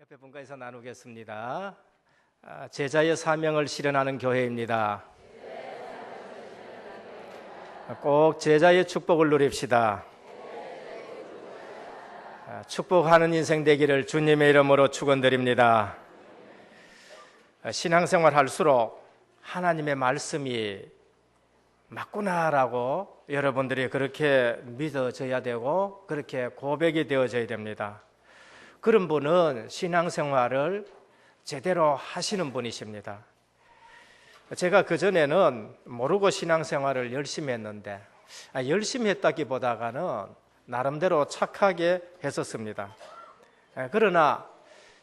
옆에 분과에서 나누겠습니다. 아, 제자의 사명을 실현하는 교회입니다. 꼭 제자의 축복을 누립시다. 아, 축복하는 인생 되기를 주님의 이름으로 축원드립니다. 아, 신앙생활 할수록 하나님의 말씀이 맞구나라고 여러분들이 그렇게 믿어져야 되고 그렇게 고백이 되어져야 됩니다. 그런 분은 신앙생활을 제대로 하시는 분이십니다. 제가 그전에는 모르고 신앙생활을 열심히 했는데, 아, 열심히 했다기보다가는 나름대로 착하게 했었습니다. 아, 그러나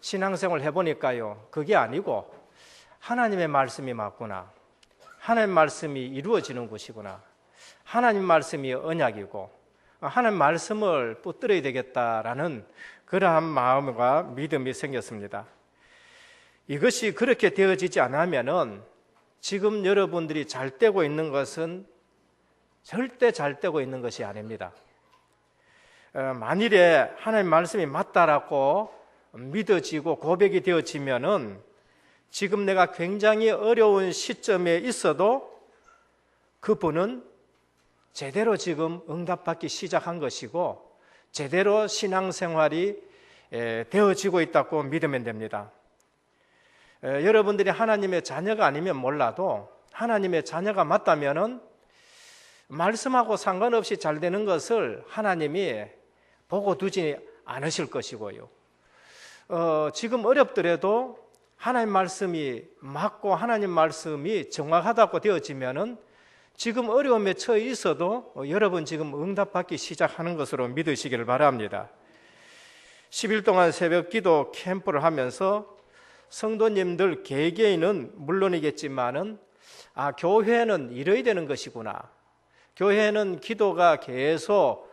신앙생활 해보니까요, 그게 아니고 하나님의 말씀이 맞구나. 하나님 말씀이 이루어지는 것이구나. 하나님 말씀이 언약이고, 하나님 말씀을 붙들어야 되겠다라는 그러한 마음과 믿음이 생겼습니다. 이것이 그렇게 되어지지 않으면은 지금 여러분들이 잘 되고 있는 것은 절대 잘 되고 있는 것이 아닙니다. 어, 만일에 하나님 말씀이 맞다라고 믿어지고 고백이 되어지면은 지금 내가 굉장히 어려운 시점에 있어도 그분은 제대로 지금 응답받기 시작한 것이고 제대로 신앙생활이 되어지고 있다고 믿으면 됩니다. 여러분들이 하나님의 자녀가 아니면 몰라도 하나님의 자녀가 맞다면은 말씀하고 상관없이 잘 되는 것을 하나님이 보고 두지 않으실 것이고요. 어, 지금 어렵더라도 하나님 말씀이 맞고 하나님 말씀이 정확하다고 되어지면은 지금 어려움에 처해 있어도 여러분 지금 응답받기 시작하는 것으로 믿으시기를 바랍니다. 10일 동안 새벽 기도 캠프를 하면서 성도님들 개개인은 물론이겠지만은 아, 교회는 이래야 되는 것이구나. 교회는 기도가 계속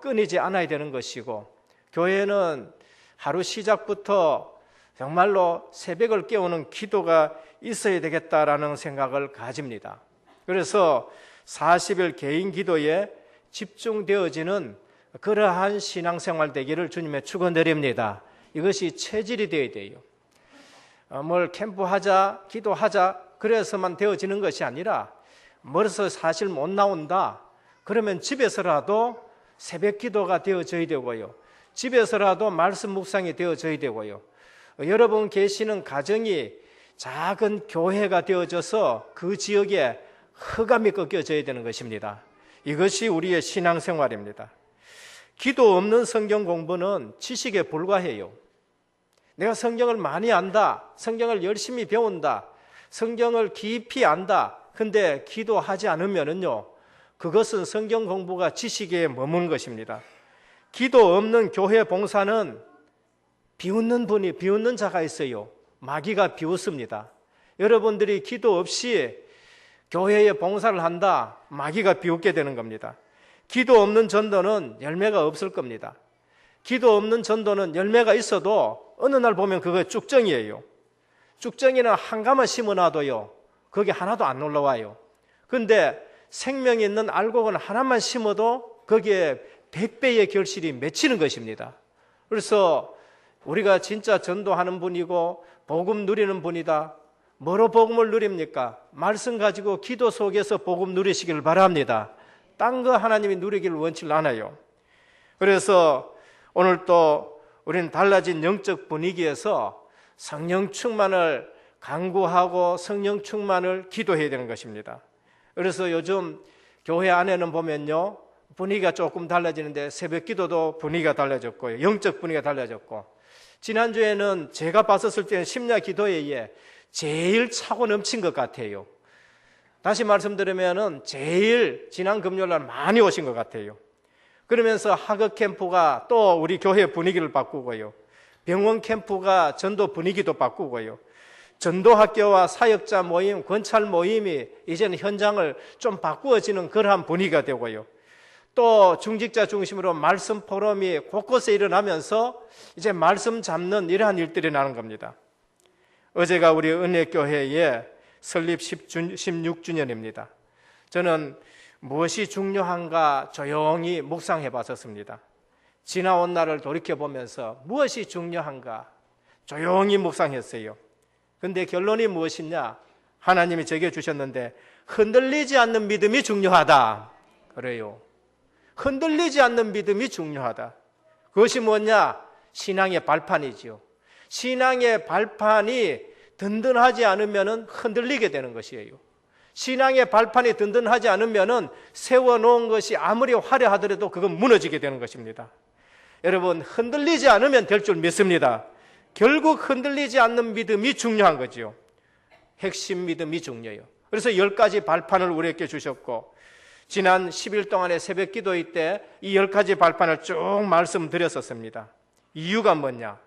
끊이지 않아야 되는 것이고, 교회는 하루 시작부터 정말로 새벽을 깨우는 기도가 있어야 되겠다라는 생각을 가집니다. 그래서 40일 개인 기도에 집중되어지는 그러한 신앙생활 되기를 주님의 축원드립니다. 이것이 체질이 되어야 돼요. 어, 뭘 캠프하자, 기도하자 그래서만 되어지는 것이 아니라 멀어서 사실 못 나온다. 그러면 집에서라도 새벽 기도가 되어져야 되고요. 집에서라도 말씀 묵상이 되어져야 되고요. 여러분 계시는 가정이 작은 교회가 되어져서 그 지역에 흑암이 꺾여져야 되는 것입니다. 이것이 우리의 신앙생활입니다. 기도 없는 성경 공부는 지식에 불과해요. 내가 성경을 많이 안다. 성경을 열심히 배운다. 성경을 깊이 안다. 근데 기도하지 않으면은요. 그것은 성경 공부가 지식에 머문 것입니다. 기도 없는 교회 봉사는 비웃는 분이 비웃는 자가 있어요. 마귀가 비웃습니다. 여러분들이 기도 없이 교회에 봉사를 한다. 마귀가 비웃게 되는 겁니다. 기도 없는 전도는 열매가 없을 겁니다. 기도 없는 전도는 열매가 있어도 어느 날 보면 그거 쭉정이에요. 쭉정이는 한 가만 심어놔도요. 거기 하나도 안 올라와요. 근데 생명 있는 알곡은 하나만 심어도 거기에 백배의 결실이 맺히는 것입니다. 그래서 우리가 진짜 전도하는 분이고 복음 누리는 분이다. 뭐로 복음을 누립니까? 말씀 가지고 기도 속에서 복음 누리시길 바랍니다. 딴 거 하나님이 누리기를 원치 않아요. 그래서 오늘 또 우리는 달라진 영적 분위기에서 성령 충만을 강구하고 성령 충만을 기도해야 되는 것입니다. 그래서 요즘 교회 안에는 보면요. 분위기가 조금 달라지는데 새벽 기도도 분위기가 달라졌고요. 영적 분위기가 달라졌고. 지난주에는 제가 봤었을 때는 심야 기도회에 제일 차고 넘친 것 같아요. 다시 말씀드리면은 제일 지난 금요일 날 많이 오신 것 같아요. 그러면서 학업 캠프가 또 우리 교회 분위기를 바꾸고요. 병원 캠프가 전도 분위기도 바꾸고요. 전도 학교와 사역자 모임, 권찰 모임이 이제는 현장을 좀 바꾸어지는 그러한 분위기가 되고요. 또 중직자 중심으로 말씀 포럼이 곳곳에 일어나면서 이제 말씀 잡는 이러한 일들이 나는 겁니다. 어제가 우리 은혜교회의 설립 16주년입니다. 저는 무엇이 중요한가 조용히 묵상해 봤었습니다. 지나온 날을 돌이켜 보면서 무엇이 중요한가 조용히 묵상했어요. 근데 결론이 무엇이냐? 하나님이 제게 주셨는데 흔들리지 않는 믿음이 중요하다. 그래요. 흔들리지 않는 믿음이 중요하다. 그것이 뭐냐? 신앙의 발판이지요. 신앙의 발판이 든든하지 않으면 흔들리게 되는 것이에요. 신앙의 발판이 든든하지 않으면 세워놓은 것이 아무리 화려하더라도 그건 무너지게 되는 것입니다. 여러분, 흔들리지 않으면 될 줄 믿습니다. 결국 흔들리지 않는 믿음이 중요한 거지요. 핵심 믿음이 중요해요. 그래서 열 가지 발판을 우리에게 주셨고, 지난 10일 동안의 새벽 기도회 때 이 열 가지 발판을 쭉 말씀드렸었습니다. 이유가 뭐냐?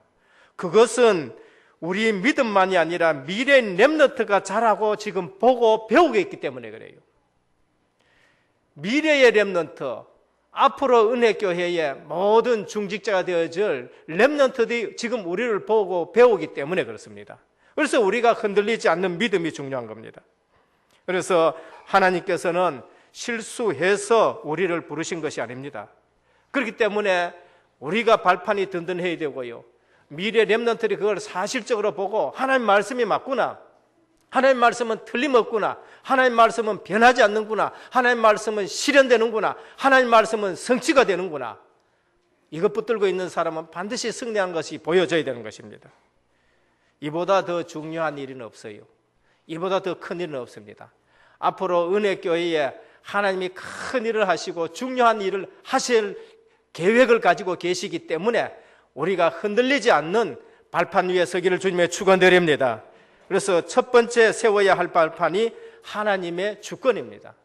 그것은 우리 믿음만이 아니라 미래 렘너트가 자라고 지금 보고 배우고 있기 때문에 그래요. 미래의 렘넌트, 앞으로 은혜교회의 모든 중직자가 되어질 렘넌트들이 지금 우리를 보고 배우기 때문에 그렇습니다. 그래서 우리가 흔들리지 않는 믿음이 중요한 겁니다. 그래서 하나님께서는 실수해서 우리를 부르신 것이 아닙니다. 그렇기 때문에 우리가 발판이 든든해야 되고요. 미래 렘넌트들이 그걸 사실적으로 보고 하나님 말씀이 맞구나. 하나님 말씀은 틀림없구나. 하나님 말씀은 변하지 않는구나. 하나님 말씀은 실현되는구나. 하나님 말씀은 성취가 되는구나. 이것 붙들고 있는 사람은 반드시 승리하는 것이 보여져야 되는 것입니다. 이보다 더 중요한 일은 없어요. 이보다 더 큰 일은 없습니다. 앞으로 은혜교회에 하나님이 큰 일을 하시고 중요한 일을 하실 계획을 가지고 계시기 때문에 우리가 흔들리지 않는 발판 위에 서기를 주님의 축원드립니다. 그래서 첫 번째 세워야 할 발판이 하나님의 주권입니다.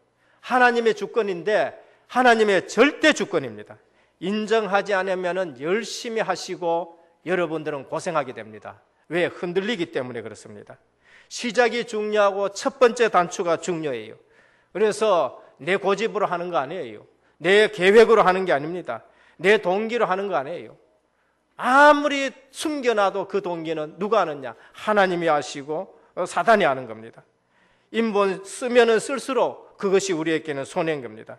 하나님의 주권인데 하나님의 절대 주권입니다. 인정하지 않으면 열심히 하시고 여러분들은 고생하게 됩니다. 왜? 흔들리기 때문에 그렇습니다. 시작이 중요하고 첫 번째 단추가 중요해요. 그래서 내 고집으로 하는 거 아니에요. 내 계획으로 하는 게 아닙니다. 내 동기로 하는 거 아니에요. 아무리 숨겨놔도 그 동기는 누가 아느냐? 하나님이 아시고 사단이 아는 겁니다. 인본 쓰면은 쓸수록 그것이 우리에게는 손해인 겁니다.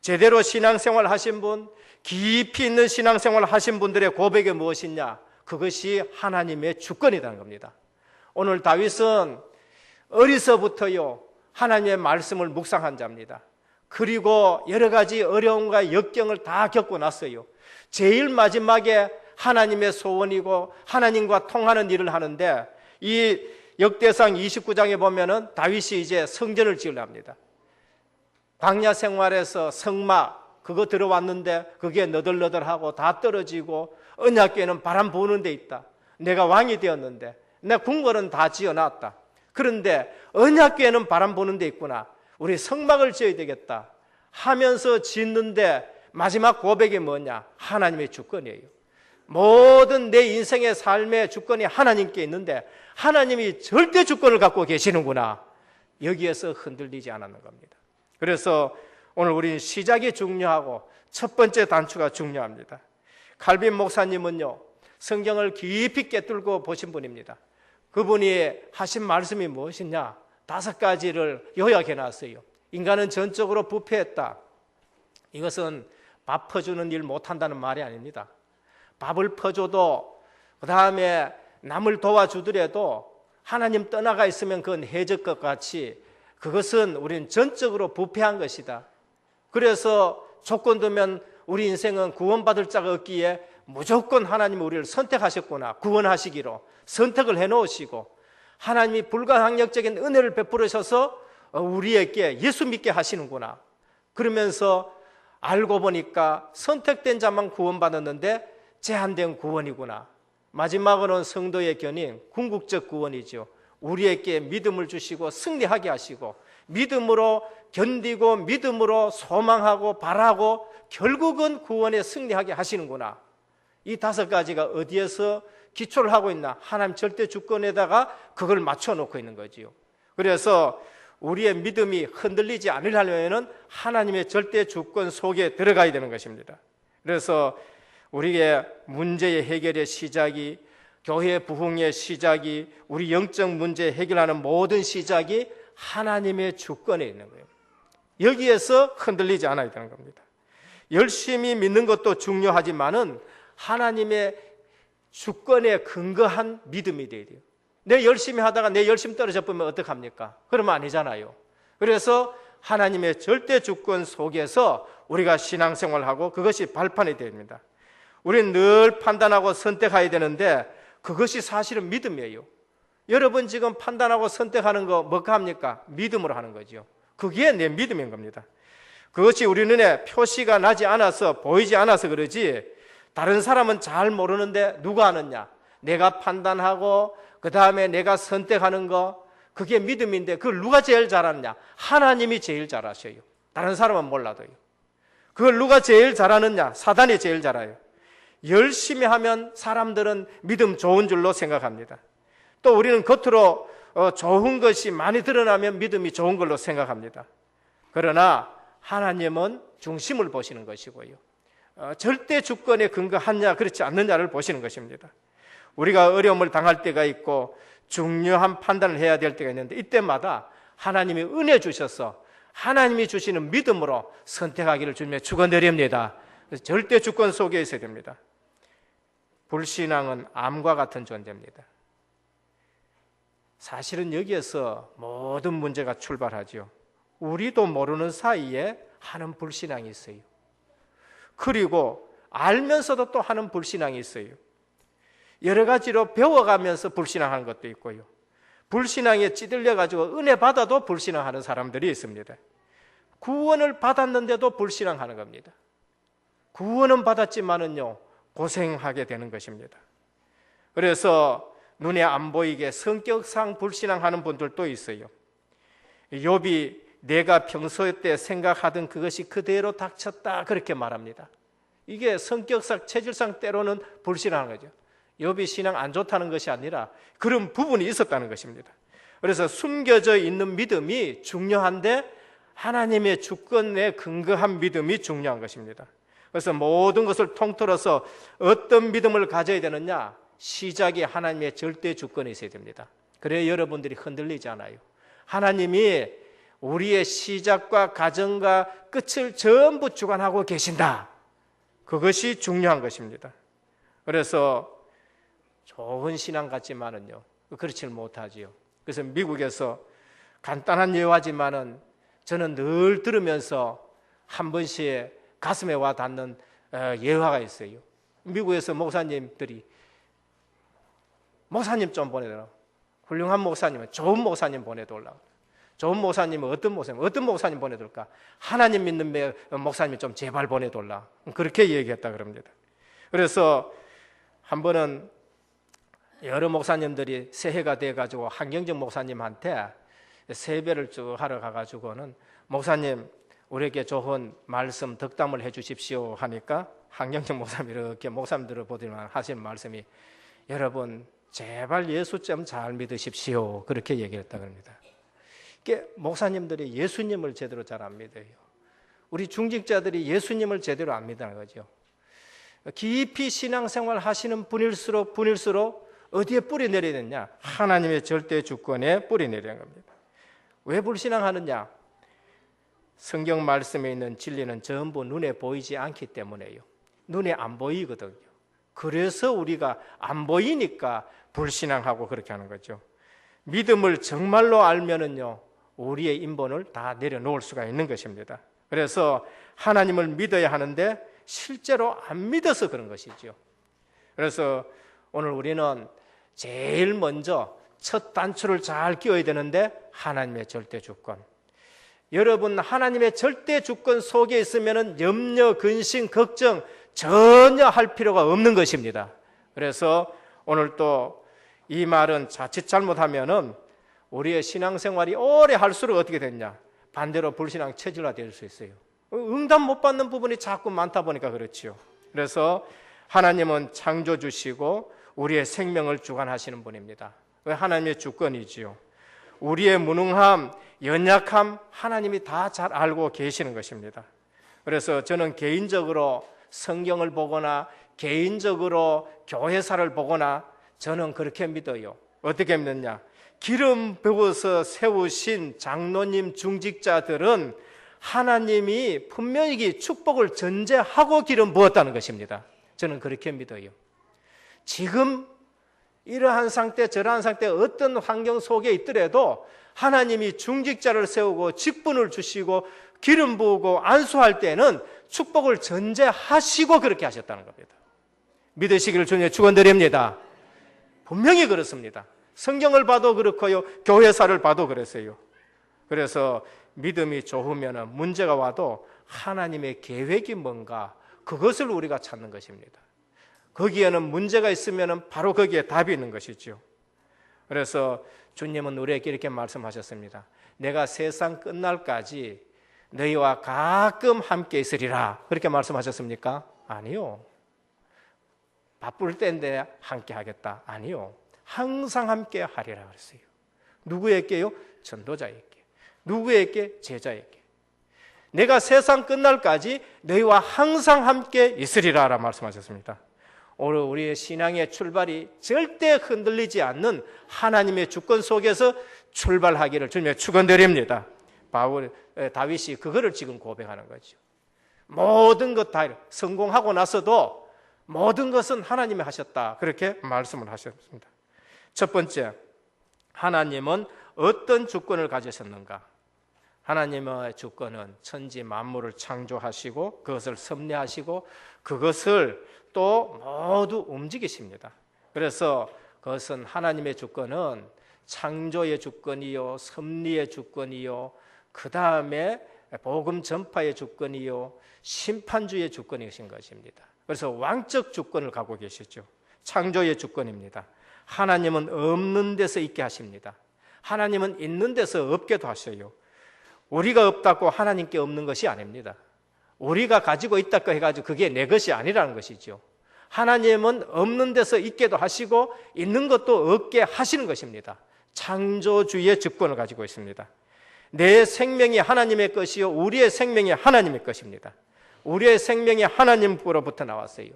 제대로 신앙생활 하신 분, 깊이 있는 신앙생활 하신 분들의 고백이 무엇이냐? 그것이 하나님의 주권이라는 겁니다. 오늘 다윗은 어리서부터요, 하나님의 말씀을 묵상한 자입니다. 그리고 여러 가지 어려움과 역경을 다 겪고 났어요. 제일 마지막에 하나님의 소원이고 하나님과 통하는 일을 하는데 이 역대상 29장에 보면은 다윗이 이제 성전을 지으려 합니다. 광야 생활에서 성막 그거 들어왔는데 그게 너덜너덜하고 다 떨어지고 언약궤는 바람 부는 데 있다. 내가 왕이 되었는데 내 궁궐은 다 지어놨다. 그런데 언약궤는 바람 부는 데 있구나. 우리 성막을 지어야 되겠다. 하면서 짓는데 마지막 고백이 뭐냐? 하나님의 주권이에요. 모든 내 인생의 삶의 주권이 하나님께 있는데 하나님이 절대 주권을 갖고 계시는구나. 여기에서 흔들리지 않았는 겁니다. 그래서 오늘 우리 시작이 중요하고 첫 번째 단추가 중요합니다. 칼빈 목사님은요, 성경을 깊이 깨뚫고 보신 분입니다. 그분이 하신 말씀이 무엇이냐? 다섯 가지를 요약해 놨어요. 인간은 전적으로 부패했다. 이것은 밥 퍼주는 일 못한다는 말이 아닙니다. 밥을 퍼줘도 그 다음에 남을 도와주더라도 하나님 떠나가 있으면 그건 해적 것 같이 그것은 우리는 전적으로 부패한 것이다. 그래서 조건 되면 우리 인생은 구원받을 자가 없기에 무조건 하나님이 우리를 선택하셨구나. 구원하시기로 선택을 해 놓으시고 하나님이 불가항력적인 은혜를 베풀으셔서 우리에게 예수 믿게 하시는구나. 그러면서 알고 보니까 선택된 자만 구원받았는데 제한된 구원이구나. 마지막으로는 성도의 견인, 궁극적 구원이죠. 우리에게 믿음을 주시고 승리하게 하시고 믿음으로 견디고 믿음으로 소망하고 바라고 결국은 구원에 승리하게 하시는구나. 이 다섯 가지가 어디에서 기초를 하고 있나? 하나님 절대 주권에다가 그걸 맞춰 놓고 있는 거지요. 그래서 우리의 믿음이 흔들리지 않으려면 하나님의 절대 주권 속에 들어가야 되는 것입니다. 그래서 우리의 문제의 해결의 시작이 교회 부흥의 시작이 우리 영적 문제 해결하는 모든 시작이 하나님의 주권에 있는 거예요. 여기에서 흔들리지 않아야 되는 겁니다. 열심히 믿는 것도 중요하지만은 하나님의 주권에 근거한 믿음이 돼야 돼요. 내 열심히 하다가 내 열심 떨어져 보면 어떡합니까? 그러면 아니잖아요. 그래서 하나님의 절대 주권 속에서 우리가 신앙생활하고 그것이 발판이 됩니다. 우리는 늘 판단하고 선택해야 되는데 그것이 사실은 믿음이에요. 여러분 지금 판단하고 선택하는 거 뭐가 합니까? 믿음으로 하는 거죠. 그게 내 믿음인 겁니다. 그것이 우리 눈에 표시가 나지 않아서 보이지 않아서 그러지 다른 사람은 잘 모르는데 누가 아느냐? 내가 판단하고 그 다음에 내가 선택하는 거 그게 믿음인데 그걸 누가 제일 잘하느냐? 하나님이 제일 잘하셔요. 다른 사람은 몰라도요. 그걸 누가 제일 잘하느냐? 사단이 제일 잘해요. 열심히 하면 사람들은 믿음 좋은 줄로 생각합니다. 또 우리는 겉으로 어, 좋은 것이 많이 드러나면 믿음이 좋은 걸로 생각합니다. 그러나 하나님은 중심을 보시는 것이고요. 어, 절대 주권에 근거하냐 그렇지 않느냐를 보시는 것입니다. 우리가 어려움을 당할 때가 있고 중요한 판단을 해야 될 때가 있는데 이때마다 하나님이 은혜 주셔서 하나님이 주시는 믿음으로 선택하기를 주님의 축원드립니다. 절대 주권 속에 있어야 됩니다. 불신앙은 암과 같은 존재입니다. 사실은 여기에서 모든 문제가 출발하죠. 우리도 모르는 사이에 하는 불신앙이 있어요. 그리고 알면서도 또 하는 불신앙이 있어요. 여러 가지로 배워가면서 불신앙하는 것도 있고요. 불신앙에 찌들려 가지고 은혜 받아도 불신앙하는 사람들이 있습니다. 구원을 받았는데도 불신앙하는 겁니다. 구원은 받았지만은요 고생하게 되는 것입니다. 그래서 눈에 안 보이게 성격상 불신앙하는 분들도 있어요. 욥이 내가 평소 때 생각하던 그것이 그대로 닥쳤다 그렇게 말합니다. 이게 성격상 체질상 때로는 불신앙한 거죠. 욥이 신앙 안 좋다는 것이 아니라 그런 부분이 있었다는 것입니다. 그래서 숨겨져 있는 믿음이 중요한데 하나님의 주권에 근거한 믿음이 중요한 것입니다. 그래서 모든 것을 통틀어서 어떤 믿음을 가져야 되느냐? 시작이 하나님의 절대 주권에 있어야 됩니다. 그래야 여러분들이 흔들리지 않아요. 하나님이 우리의 시작과 가정과 끝을 전부 주관하고 계신다. 그것이 중요한 것입니다. 그래서 좋은 신앙 같지만은요, 그렇지는 못하지요. 그래서 미국에서 간단한 예화지만은 저는 늘 들으면서 한 번씩 가슴에 와 닿는 어, 예화가 있어요. 미국에서 목사님들이 목사님 좀 보내달라. 훌륭한 목사님은 좋은 목사님 보내달라. 좋은 목사님은 어떤 목사님, 어떤 목사님 보내둘까? 하나님 믿는 목사님 좀 제발 보내달라. 그렇게 얘기했다 그럽니다. 그래서 한 번은 여러 목사님들이 새해가 돼가지고 한경정 목사님한테 세배를 쭉 하러 가가지고는 목사님 우리에게 좋은 말씀 덕담을 해주십시오 하니까 한경정 목사님 이렇게 목사님들을 보더만 하시는 말씀이 여러분 제발 예수 좀 잘 믿으십시오 그렇게 얘기했다 그럽니다. 이게 목사님들이 예수님을 제대로 잘 안 믿어요. 우리 중직자들이 예수님을 제대로 안 믿는 거죠. 깊이 신앙생활 하시는 분일수록 분일수록 어디에 뿌리 되냐? 하나님의 절대 주권에 뿌리 내리는 겁니다. 왜 불신앙하느냐? 성경 말씀에 있는 진리는 전부 눈에 보이지 않기 때문에요. 눈에 안 보이거든요. 그래서 우리가 안 보이니까 불신앙하고 그렇게 하는 거죠. 믿음을 정말로 알면은요, 우리의 인본을 다 내려놓을 수가 있는 것입니다. 그래서 하나님을 믿어야 하는데 실제로 안 믿어서 그런 것이죠. 그래서 오늘 우리는 제일 먼저 첫 단추를 잘 끼워야 되는데 하나님의 절대 주권. 여러분 하나님의 절대 주권 속에 있으면 염려, 근심, 걱정 전혀 할 필요가 없는 것입니다. 그래서 오늘 또 이 말은 자칫 잘못하면은 우리의 신앙생활이 오래 할수록 어떻게 됐냐? 반대로 불신앙 체질화 될 수 있어요. 응답 못 받는 부분이 자꾸 많다 보니까 그렇지요. 그래서 하나님은 창조 주시고 우리의 생명을 주관하시는 분입니다. 하나님의 주권이지요. 우리의 무능함, 연약함 하나님이 다 잘 알고 계시는 것입니다. 그래서 저는 개인적으로 성경을 보거나 개인적으로 교회사를 보거나 저는 그렇게 믿어요. 어떻게 믿느냐? 기름 부어서 세우신 장로님 중직자들은 하나님이 분명히 축복을 전제하고 기름 부었다는 것입니다. 저는 그렇게 믿어요. 지금 이러한 상태, 저러한 상태, 어떤 환경 속에 있더라도 하나님이 중직자를 세우고 직분을 주시고 기름 부으고 안수할 때는 축복을 전제하시고 그렇게 하셨다는 겁니다. 믿으시기를 주님 축원드립니다. 분명히 그렇습니다. 성경을 봐도 그렇고요. 교회사를 봐도 그랬어요. 그래서 믿음이 좋으면 문제가 와도 하나님의 계획이 뭔가 그것을 우리가 찾는 것입니다. 거기에는 문제가 있으면 바로 거기에 답이 있는 것이죠. 그래서 주님은 우리에게 이렇게 말씀하셨습니다. 내가 세상 끝날까지 너희와 가끔 함께 있으리라. 그렇게 말씀하셨습니까? 아니요. 바쁠 때인데 함께 하겠다. 아니요. 항상 함께 하리라 그랬어요. 누구에게요? 전도자에게. 누구에게? 제자에게. 내가 세상 끝날까지 너희와 항상 함께 있으리라 라 말씀하셨습니다. 오늘 우리의 신앙의 출발이 절대 흔들리지 않는 하나님의 주권 속에서 출발하기를 주님의 축원드립니다. 바울 에, 다윗이 그거를 지금 고백하는 거죠. 모든 것 다 성공하고 나서도 모든 것은 하나님이 하셨다. 그렇게 말씀을 하셨습니다. 첫 번째, 하나님은 어떤 주권을 가지셨는가? 하나님의 주권은 천지 만물을 창조하시고 그것을 섭리하시고 그것을 또 모두 움직이십니다. 그래서 그것은 하나님의 주권은 창조의 주권이요, 섭리의 주권이요, 그 다음에 복음 전파의 주권이요, 심판주의 주권이신 것입니다. 그래서 왕적 주권을 갖고 계시죠. 창조의 주권입니다. 하나님은 없는 데서 있게 하십니다. 하나님은 있는 데서 없게도 하셔요. 우리가 없다고 하나님께 없는 것이 아닙니다. 우리가 가지고 있다고 해가지고 그게 내 것이 아니라는 것이죠. 하나님은 없는 데서 있게도 하시고 있는 것도 없게 하시는 것입니다. 창조주의 주권을 가지고 있습니다. 내 생명이 하나님의 것이요. 우리의 생명이 하나님의 것입니다. 우리의 생명이 하나님으로부터 나왔어요.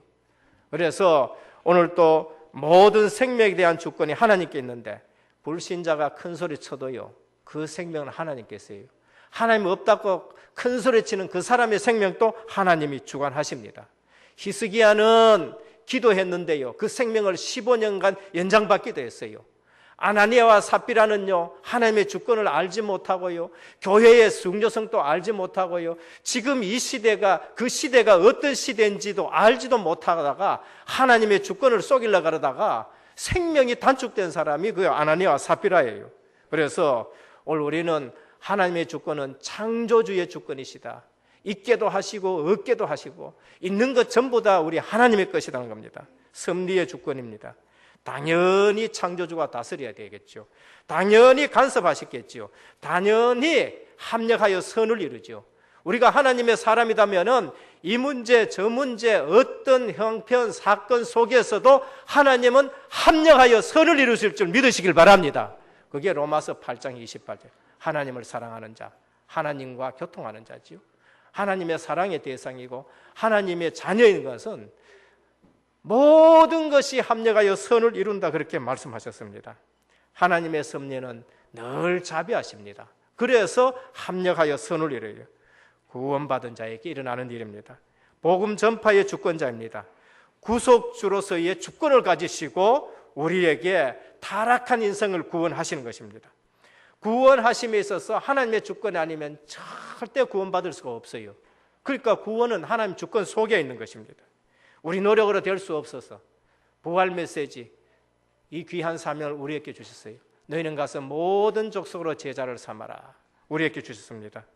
그래서 오늘 또 모든 생명에 대한 주권이 하나님께 있는데 불신자가 큰 소리 쳐도요. 그 생명은 하나님께 있어요. 하나님 없다고 큰 소리 치는 그 사람의 생명도 하나님이 주관하십니다. 히스기야는 기도했는데요. 그 생명을 15년간 연장받기도 했어요. 아나니아와 삽비라는요, 하나님의 주권을 알지 못하고요, 교회의 중요성도 알지 못하고요, 지금 이 시대가 그 시대가 어떤 시대인지도 알지도 못하다가 하나님의 주권을 쏘길라 그러다가 생명이 단축된 사람이 그 아나니아와 삽비라예요. 그래서 오늘 우리는 하나님의 주권은 창조주의 주권이시다. 있게도 하시고 없게도 하시고 있는 것 전부 다 우리 하나님의 것이라는 겁니다. 섭리의 주권입니다. 당연히 창조주가 다스려야 되겠죠. 당연히 간섭하셨겠죠. 당연히 합력하여 선을 이루죠. 우리가 하나님의 사람이다면은 이 문제, 저 문제, 어떤 형편, 사건 속에서도 하나님은 합력하여 선을 이루실 줄 믿으시길 바랍니다. 그게 로마서 8장 28절. 하나님을 사랑하는 자, 하나님과 교통하는 자지요. 하나님의 사랑의 대상이고 하나님의 자녀인 것은 모든 것이 합력하여 선을 이룬다 그렇게 말씀하셨습니다. 하나님의 섭리는 늘 자비하십니다. 그래서 합력하여 선을 이루어요. 구원받은 자에게 일어나는 일입니다. 복음 전파의 주권자입니다. 구속주로서의 주권을 가지시고 우리에게 타락한 인생을 구원하시는 것입니다. 구원하심에 있어서 하나님의 주권이 아니면 절대 구원받을 수가 없어요. 그러니까 구원은 하나님 주권 속에 있는 것입니다. 우리 노력으로 될 수 없어서 부활 메시지 이 귀한 사명을 우리에게 주셨어요. 너희는 가서 모든 족속으로 제자를 삼아라. 우리에게 주셨습니다.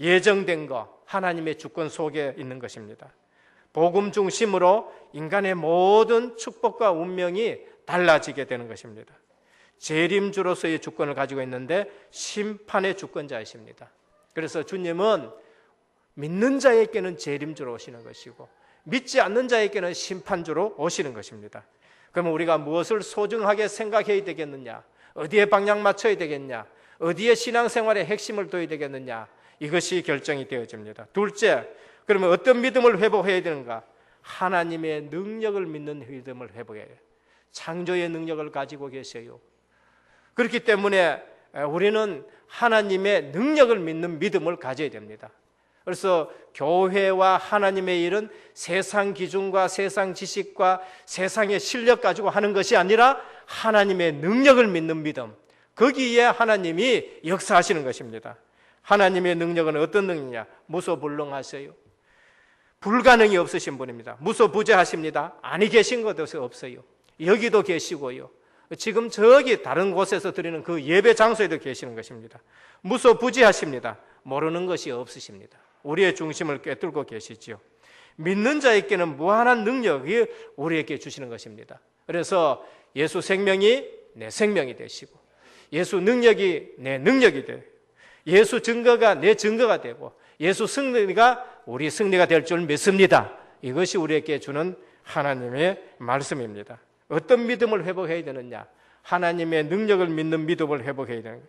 예정된 거 하나님의 주권 속에 있는 것입니다. 복음 중심으로 인간의 모든 축복과 운명이 달라지게 되는 것입니다. 재림주로서의 주권을 가지고 있는데 심판의 주권자이십니다. 그래서 주님은 믿는 자에게는 재림주로 오시는 것이고 믿지 않는 자에게는 심판주로 오시는 것입니다. 그러면 우리가 무엇을 소중하게 생각해야 되겠느냐? 어디에 방향 맞춰야 되겠냐? 어디에 신앙생활의 핵심을 둬야 되겠느냐? 이것이 결정이 되어집니다. 둘째, 그러면 어떤 믿음을 회복해야 되는가? 하나님의 능력을 믿는 믿음을 회복해야 돼요. 창조의 능력을 가지고 계셔요. 그렇기 때문에 우리는 하나님의 능력을 믿는 믿음을 가져야 됩니다. 그래서 교회와 하나님의 일은 세상 기준과 세상 지식과 세상의 실력 가지고 하는 것이 아니라 하나님의 능력을 믿는 믿음. 거기에 하나님이 역사하시는 것입니다. 하나님의 능력은 어떤 능력이냐? 무소불능하셔요. 불가능이 없으신 분입니다. 무소부재하십니다. 아니 계신 것도 없어요. 여기도 계시고요. 지금 저기 다른 곳에서 드리는 그 예배 장소에도 계시는 것입니다. 무소부지하십니다. 모르는 것이 없으십니다. 우리의 중심을 꿰뚫고 계시지요. 믿는 자에게는 무한한 능력이 우리에게 주시는 것입니다. 그래서 예수 생명이 내 생명이 되시고 예수 능력이 내 능력이 되고 예수 증거가 내 증거가 되고 예수 승리가 우리 승리가 될 줄 믿습니다. 이것이 우리에게 주는 하나님의 말씀입니다. 어떤 믿음을 회복해야 되느냐? 하나님의 능력을 믿는 믿음을 회복해야 되는.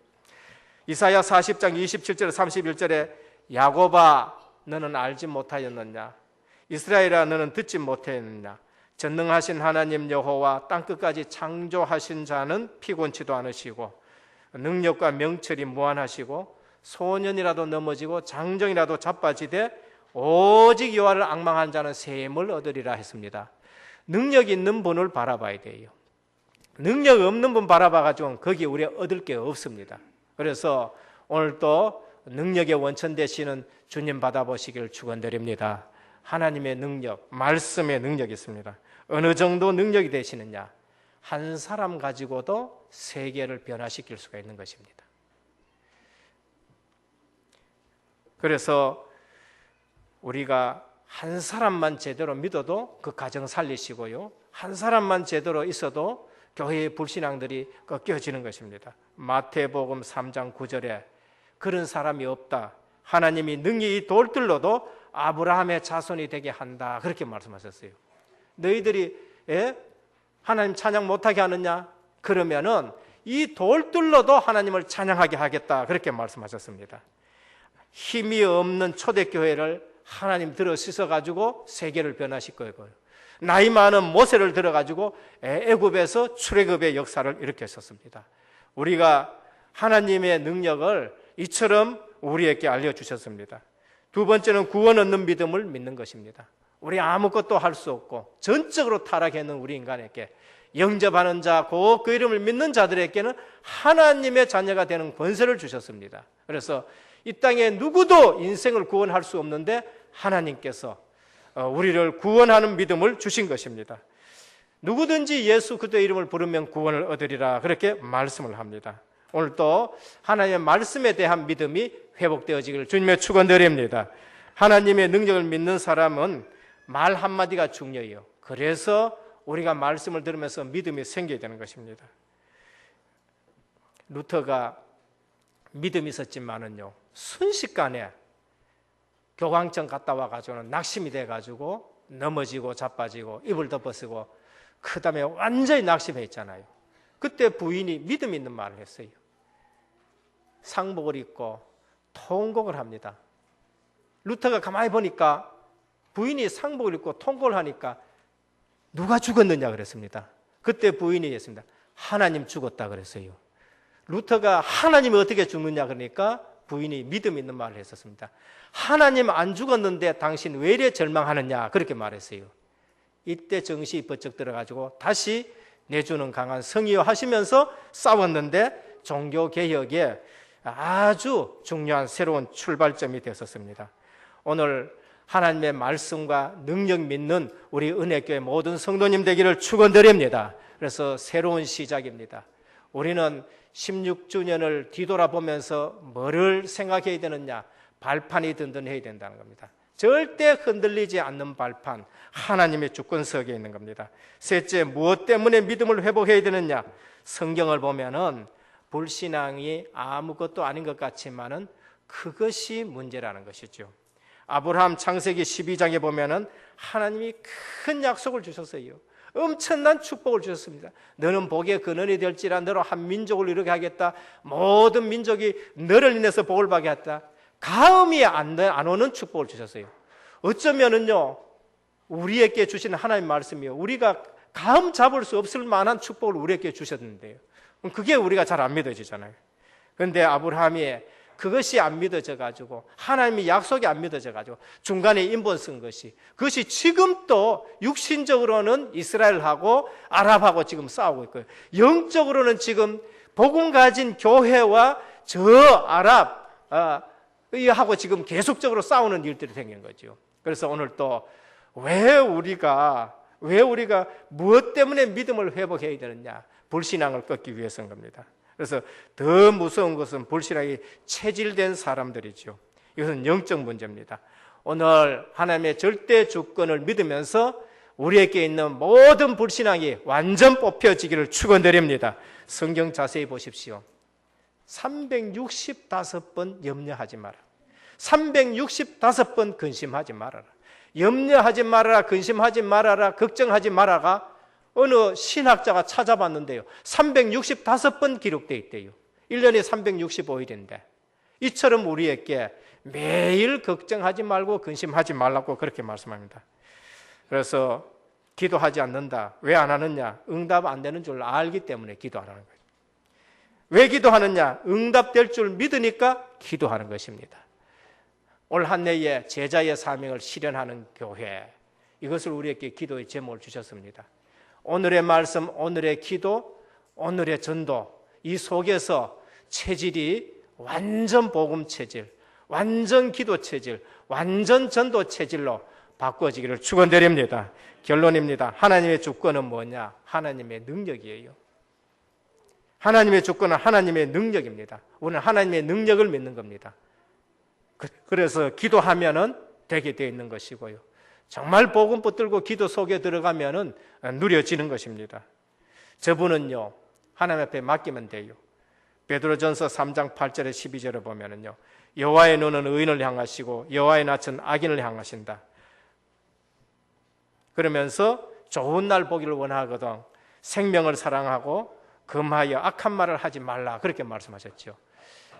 이사야 40장 27절 31절에 야고바 너는 알지 못하였느냐? 이스라엘아 너는 듣지 못했느냐? 전능하신 하나님 여호와 땅 끝까지 창조하신 자는 피곤치도 않으시고 능력과 명철이 무한하시고 소년이라도 넘어지고 장정이라도 자빠지되 오직 여호와를 앙망한 자는 셈을 얻으리라 했습니다. 능력 있는 분을 바라봐야 돼요. 능력 없는 분 바라봐가지고 거기 우리 얻을 게 없습니다. 그래서 오늘 또 능력의 원천 되시는 주님 받아보시기를 축원드립니다. 하나님의 능력, 말씀의 능력이 있습니다. 어느 정도 능력이 되시느냐? 한 사람 가지고도 세계를 변화시킬 수가 있는 것입니다. 그래서 우리가 한 사람만 제대로 믿어도 그 가정 살리시고요. 한 사람만 제대로 있어도 교회의 불신앙들이 꺾여지는 것입니다. 마태복음 3장 9절에 그런 사람이 없다. 하나님이 능히 이 돌들로도 아브라함의 자손이 되게 한다. 그렇게 말씀하셨어요. 너희들이 예? 하나님 찬양 못하게 하느냐? 그러면은 이 돌들로도 하나님을 찬양하게 하겠다. 그렇게 말씀하셨습니다. 힘이 없는 초대교회를 하나님 들어 씻어 가지고 세계를 변화시킬 거예요. 나이 많은 모세를 들어 가지고 애굽에서 출애굽의 역사를 일으켰었습니다. 우리가 하나님의 능력을 이처럼 우리에게 알려 주셨습니다. 두 번째는 구원 얻는 믿음을 믿는 것입니다. 우리 아무것도 할 수 없고 전적으로 타락했는 우리 인간에게 영접하는 자, 그, 그 이름을 믿는 자들에게는 하나님의 자녀가 되는 권세를 주셨습니다. 그래서 이 땅에 누구도 인생을 구원할 수 없는데 하나님께서 어, 우리를 구원하는 믿음을 주신 것입니다. 누구든지 예수 그리스도의 이름을 부르면 구원을 얻으리라 그렇게 말씀을 합니다. 오늘 또 하나님의 말씀에 대한 믿음이 회복되어지기를 주님의 축원드립니다. 하나님의 능력을 믿는 사람은 말 한마디가 중요해요. 그래서 우리가 말씀을 들으면서 믿음이 생겨야 되는 것입니다. 루터가 믿음이 있었지만은요, 순식간에 교황청 갔다 와가지고는 낙심이 돼가지고 넘어지고 자빠지고 이불 덮어쓰고 그 다음에 완전히 낙심해 있잖아요. 그때 부인이 믿음 있는 말을 했어요. 상복을 입고 통곡을 합니다. 루터가 가만히 보니까 부인이 상복을 입고 통곡을 하니까 누가 죽었느냐 그랬습니다. 그때 부인이 했습니다. 하나님 죽었다 그랬어요. 루터가 하나님이 어떻게 죽느냐 그러니까 부인이 믿음 있는 말을 했었습니다. 하나님 안 죽었는데 당신 왜 이래 절망하느냐 그렇게 말했어요. 이때 정신이 번쩍 들어가지고 다시 내주는 강한 성의요 하시면서 싸웠는데 종교 개혁에 아주 중요한 새로운 출발점이 됐었습니다. 오늘 하나님의 말씀과 능력 믿는 우리 은혜교회 모든 성도님 되기를 축원드립니다. 그래서 새로운 시작입니다. 우리는 16주년을 뒤돌아보면서 뭐를 생각해야 되느냐? 발판이 든든해야 된다는 겁니다. 절대 흔들리지 않는 발판, 하나님의 주권석에 있는 겁니다. 셋째, 무엇 때문에 믿음을 회복해야 되느냐? 성경을 보면은 불신앙이 아무것도 아닌 것 같지만은 그것이 문제라는 것이죠. 아브라함 창세기 12장에 보면은 하나님이 큰 약속을 주셨어요. 엄청난 축복을 주셨습니다. 너는 복의 근원이 될지라 너로 한 민족을 이루게 하겠다. 모든 민족이 너를 인해서 복을 받게 했다. 가음이 안, 안 오는 축복을 주셨어요. 어쩌면은요, 우리에게 주신 하나님 말씀이요. 우리가 가음 잡을 수 없을 만한 축복을 우리에게 주셨는데요. 그게 우리가 잘 안 믿어지잖아요. 그런데 아브라함이 그것이 안 믿어져 가지고 하나님의 약속이 안 믿어져 가지고 중간에 인본 쓴 것이 그것이 지금 또 육신적으로는 이스라엘하고 아랍하고 지금 싸우고 있고요. 영적으로는 지금 복음 가진 교회와 저 아랍 아, 하고 지금 계속적으로 싸우는 일들이 생긴 거죠. 그래서 오늘 또 왜 우리가 왜 우리가 무엇 때문에 믿음을 회복해야 되느냐? 불신앙을 꺾기 위해서인 겁니다. 그래서 더 무서운 것은 불신앙이 체질된 사람들이죠. 이것은 영적 문제입니다. 오늘 하나님의 절대 주권을 믿으면서 우리에게 있는 모든 불신앙이 완전 뽑혀지기를 축원드립니다. 성경 자세히 보십시오. 365번 염려하지 마라. 365번 근심하지 말아라. 염려하지 말아라, 근심하지 말아라, 걱정하지 말아가 어느 신학자가 찾아봤는데요. 365번 기록되어 있대요. 1년에 365일인데. 이처럼 우리에게 매일 걱정하지 말고 근심하지 말라고 그렇게 말씀합니다. 그래서 기도하지 않는다. 왜 안 하느냐? 응답 안 되는 줄 알기 때문에 기도 안 하는 거예요. 왜 기도하느냐? 응답될 줄 믿으니까 기도하는 것입니다. 올 한 해에 제자의 사명을 실현하는 교회. 이것을 우리에게 기도의 제목을 주셨습니다. 오늘의 말씀, 오늘의 기도, 오늘의 전도, 이 속에서 체질이 완전 복음 체질, 완전 기도 체질, 완전 전도 체질로 바꿔지기를 축원드립니다. 결론입니다. 하나님의 주권은 뭐냐? 하나님의 능력이에요. 하나님의 주권은 하나님의 능력입니다. 우리는 하나님의 능력을 믿는 겁니다. 그- 그래서 기도하면은 되게 되어 있는 것이고요. 정말 복음 붙들고 기도 속에 들어가면은 누려지는 것입니다. 저분은요, 하나님 앞에 맡기면 돼요. 베드로전서 3장 8절에 12절에 보면은요. 여호와의 눈은 의인을 향하시고 여호와의 낯은 악인을 향하신다. 그러면서 좋은 날 보기를 원하거든 생명을 사랑하고 금하여 악한 말을 하지 말라 그렇게 말씀하셨죠.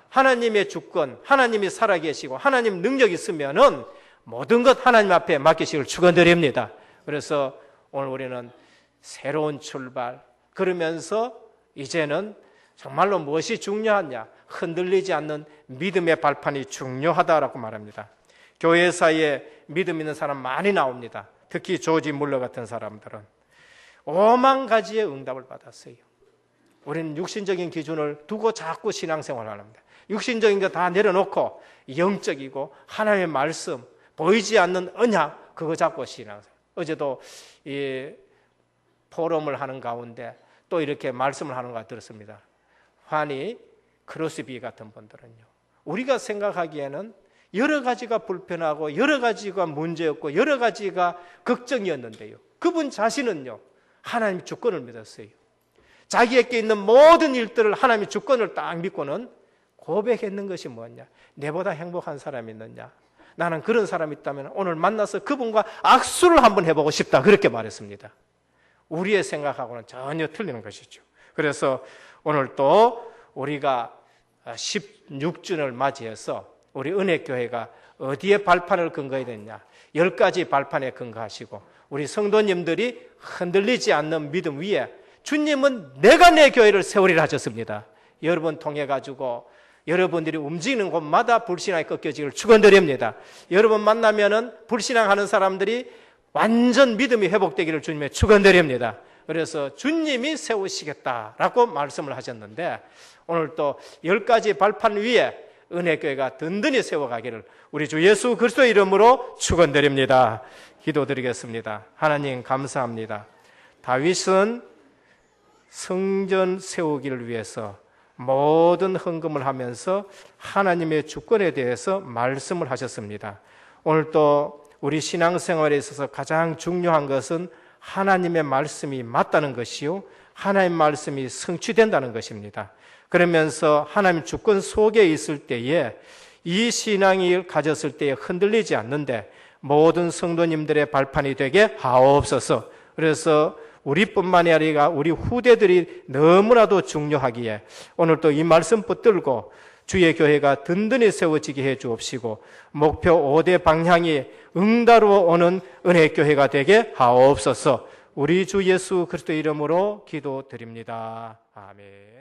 하나님의 주권, 하나님이 살아계시고 하나님 능력이 있으면은 모든 것 하나님 앞에 맡기시길 축원드립니다. 그래서 오늘 우리는 새로운 출발 그러면서 이제는 정말로 무엇이 중요하냐? 흔들리지 않는 믿음의 발판이 중요하다라고 말합니다. 교회 사이에 믿음 있는 사람 많이 나옵니다. 특히 조지 물러 같은 사람들은 오만 가지의 응답을 받았어요. 우리는 육신적인 기준을 두고 자꾸 신앙생활을 합니다. 육신적인 거 다 내려놓고 영적이고 하나님의 말씀, 보이지 않는 언약 그거 잡고 신앙생활. 어제도 이 포럼을 하는 가운데 또 이렇게 말씀을 하는 거 들었습니다. 환희 크로스비 같은 분들은요. 우리가 생각하기에는 여러 가지가 불편하고 여러 가지가 문제였고 여러 가지가 걱정이었는데요. 그분 자신은요. 하나님 주권을 믿었어요. 자기에게 있는 모든 일들을 하나님의 주권을 딱 믿고는 고백했는 것이 뭐냐? 내보다 행복한 사람이 있느냐? 나는 그런 사람이 있다면 오늘 만나서 그분과 악수를 한번 해보고 싶다. 그렇게 말했습니다. 우리의 생각하고는 전혀 틀리는 것이죠. 그래서 오늘 또 우리가 16주년을 맞이해서 우리 은혜교회가 어디에 발판을 근거해야 되냐? 열 가지 발판에 근거하시고 우리 성도님들이 흔들리지 않는 믿음 위에 주님은 내가 내 교회를 세우리라 하셨습니다. 여러분 통해 가지고 여러분들이 움직이는 곳마다 불신앙이 꺾여지기를 축원드립니다. 여러분 만나면은 불신앙하는 사람들이 완전 믿음이 회복되기를 주님의 축원드립니다. 그래서 주님이 세우시겠다라고 말씀을 하셨는데 오늘 또 열 가지 발판 위에 은혜교회가 든든히 세워가기를 우리 주 예수 그리스도 이름으로 축원드립니다. 기도드리겠습니다. 하나님 감사합니다. 다윗은 성전 세우기를 위해서 모든 헌금을 하면서 하나님의 주권에 대해서 말씀을 하셨습니다. 오늘 또 우리 신앙생활에 있어서 가장 중요한 것은 하나님의 말씀이 맞다는 것이요. 하나님 말씀이 성취된다는 것입니다. 그러면서 하나님 주권 속에 있을 때에 이 신앙이 가졌을 때에 흔들리지 않는데 모든 성도님들의 발판이 되게 하옵소서. 그래서 우리뿐만이 아니라 우리 후대들이 너무나도 중요하기에 오늘 또이 말씀 붙들고 주의 교회가 든든히 세워지게 해 주옵시고 목표 5대 방향이 응다로 오는 은혜 교회가 되게 하옵소서. 우리 주 예수 그리스도 이름으로 기도드립니다. 아멘.